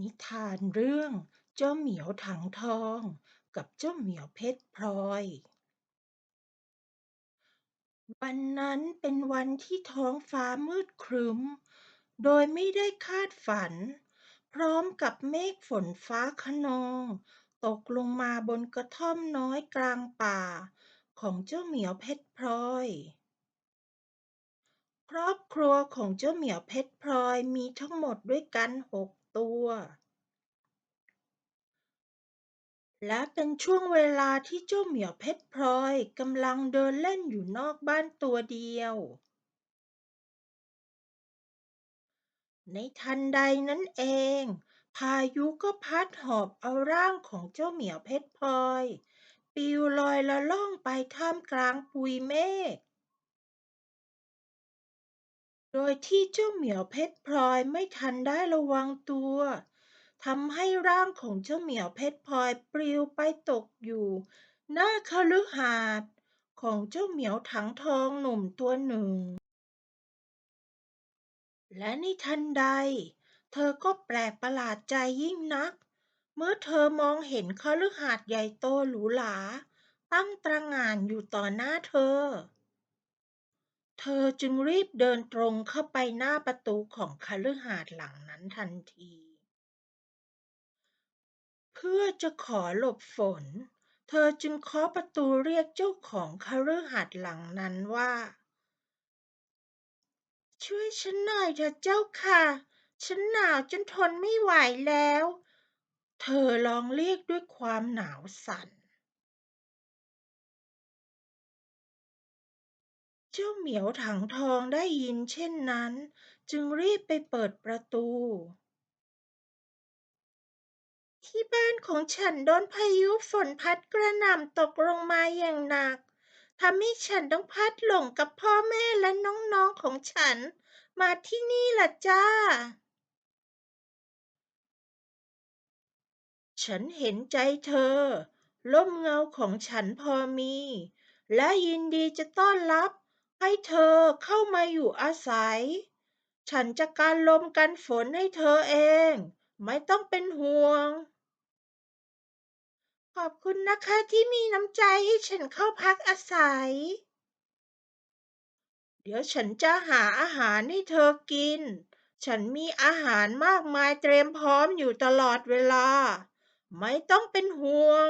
นิทานเรื่องเจ้าเหมียวถังทองกับเจ้าเหมียวเพชรพลอย วันนั้นเป็นวันที่ท้องฟ้ามืดครึ้ม โดยไม่ได้คาดฝัน พร้อมกับเมฆฝนฟ้าคะนอง ตกลงมาบนกระท่อมน้อยกลางป่า ของเจ้าเหมียวเพชรพลอย ครอบครัวของเจ้าเหมียวเพชรพลอยมีทั้งหมดด้วยกันหก ตัว และเป็นช่วงเวลาที่เจ้าเหมียวเพชรพลอยกำลังเดินเล่นอยู่นอกบ้านตัวเดียว ในทันใดนั้นเอง พายุก็พัดหอบเอาร่างของเจ้าเหมียวเพชรพลอย ปิวลอยละล่องไปท่ามกลางปุยเมฆ โดยที่เจ้าเหมียวเพชรพลอยไม่ทันได้ระวังตัวทำให้ร่างของเจ้าเหมียวเพชรพลอยปลิวไปตกอยู่ หน้าคฤหาสน์ของเจ้าเหมียวถังทองหนุ่มตัวหนึ่ง และในทันใด เธอก็แปลกประหลาดใจยิ่งนัก เมื่อเธอมองเห็นคฤหาสน์ใหญ่โตหรูหราตั้งตระหง่านอยู่ต่อหน้าเธอ เธอจึงรีบเดินตรงเข้าไปหน้าประตูของคฤหาสน์หลังนั้นทันที เพื่อจะขอหลบฝน เธอจึงเคาะประตูเรียกเจ้าของคฤหาสน์หลังนั้นว่า ช่วยฉันหน่อยเถอะเจ้าค่ะ ฉันหนาวจนทนไม่ไหวแล้ว เธอร้องเรียกด้วยความหนาวสั่น จ้าเหมียวถังทองได้ยินเช่นนั้น จึงรีบไปเปิดประตู ที่บ้านของฉันโดนพายุฝนพัดกระหน่ำตกลงมาอย่างหนักทำให้ฉันต้องพัดหลงกับพ่อแม่และน้องๆของฉัน มาที่นี่ล่ะจ้า ฉันเห็นใจเธอร่มเงาของฉันพอมี และยินดีจะต้อนรับ ให้เธอเข้ามาอยู่อาศัย ฉันจะการลมกันฝนให้เธอเอง ไม่ต้องเป็นห่วง ขอบคุณนะคะที่มีน้ำใจให้ฉันเข้าพักอาศัย เดี๋ยวฉันจะหาอาหารให้เธอกิน ฉันมีอาหารมากมายเตรียมพร้อมอยู่ตลอดเวลา ไม่ต้องเป็นห่วง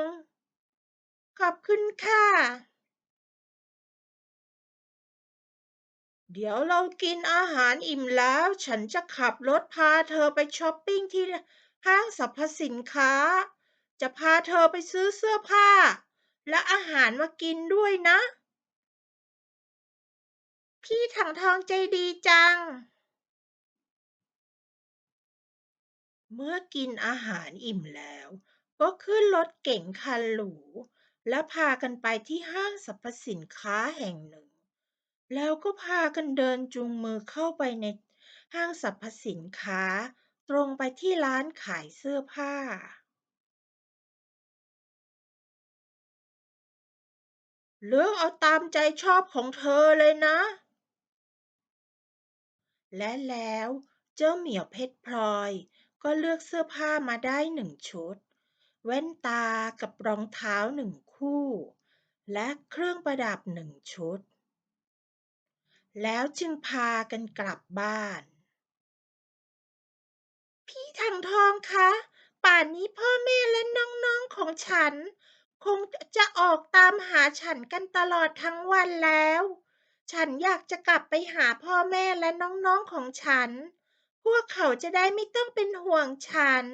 ขอบคุณค่ะ เดี๋ยวเรากินอาหารอิ่มแล้ว ฉันจะขับรถพาเธอไปช้อปปิ้งที่ห้างสรรพสินค้า จะพาเธอไปซื้อเสื้อผ้า และอาหารมากินด้วยนะ พี่ถังทองใจดีจัง เมื่อกินอาหารอิ่มแล้ว ก็ขึ้นรถเก๋งคันหรู และพากันไปที่ห้างสรรพสินค้าแห่งหนึ่ง แล้วก็พากันเดินจูงมือเข้าไปในห้างสรรพสินค้า ตรงไปที่ร้านขายเสื้อผ้าเลือกเอาตามใจชอบของเธอเลยนะ และแล้วเจ้าเหมียวเพชรพลอย ก็เลือกเสื้อผ้ามาได้หนึ่งชุด แว่นตากับรองเท้าหนึ่งคู่ และเครื่องประดับหนึ่งชุด แล้วจึงพากันกลับบ้าน พี่ถังทองคะ ป่านนี้พ่อแม่และน้องๆของฉัน คงจะออกตามหาฉันกันตลอดทั้งวันแล้ว ฉันอยากจะกลับไปหาพ่อแม่และน้องๆของฉัน พวกเขาจะได้ไม่ต้องเป็นห่วงฉัน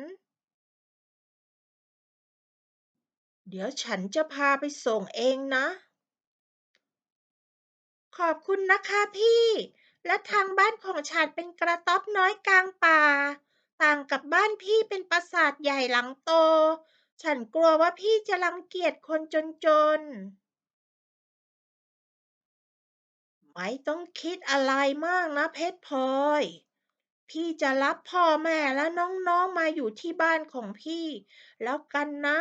เดี๋ยวฉันจะพาไปส่งเองนะ ขอบคุณนะคะพี่ และทางบ้านของฉันเป็นกระต๊อบน้อยกลางป่า ต่างกับบ้านพี่เป็นปราสาทใหญ่หลังโต ฉันกลัวว่าพี่จะรังเกียจคนจนๆ ไม่ต้องคิดอะไรมากนะเพชรพลอย พี่จะรับพ่อแม่และน้องๆมาอยู่ที่บ้านของพี่ แล้วกันนะ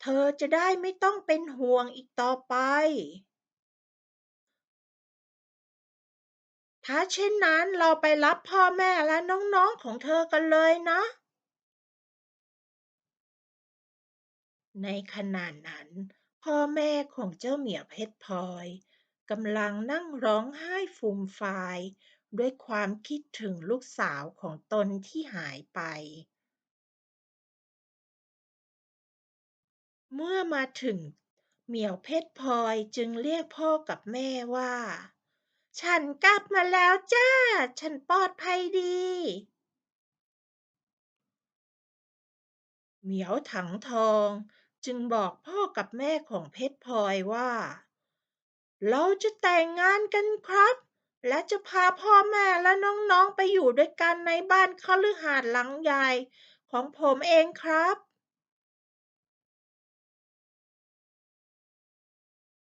เธอจะได้ไม่ต้องเป็นห่วงอีกต่อไป้าเช่นนั้นเราไปรับพ่อแม่และน้องๆของเธอกันเลยนะ ในขณะนั้น พ่อแม่ของเจ้าเหมียวเพชรพลอยกำลังนั่งร้องไห้ฟูมฟาย ด้วยความคิดถึงลูกสาวของตนที่หายไป เมื่อมาถึงเหมียวเพชรพลอยจึงเรียกพ่อกับแม่ว่า ฉันกลับมาแล้วจ้า ฉันปลอดภัยดี เหมียวถังทองจึงบอกพ่อกับแม่ของเพชรพลอยว่า เราจะแต่งงานกันครับ และจะพาพ่อแม่และน้องๆไปอยู่ด้วยกันในบ้านคฤหาสน์หลังใหญ่ของผมเองครับ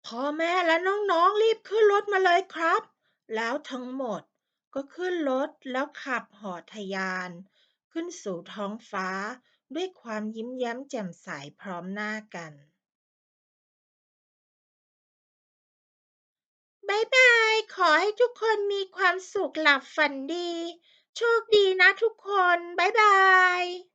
พ่อแม่และน้องๆรีบขึ้นรถมาเลยครับ แล้วทั้งหมดก็ขึ้นรถแล้วขับหอทะยาน ขึ้นสู่ท้องฟ้าด้วยความยิ้มแย้มแจ่มใสพร้อมหน้ากัน บ๊ายบาย ขอให้ทุกคนมีความสุขหลับฝันดี โชคดีนะทุกคน บ๊ายบาย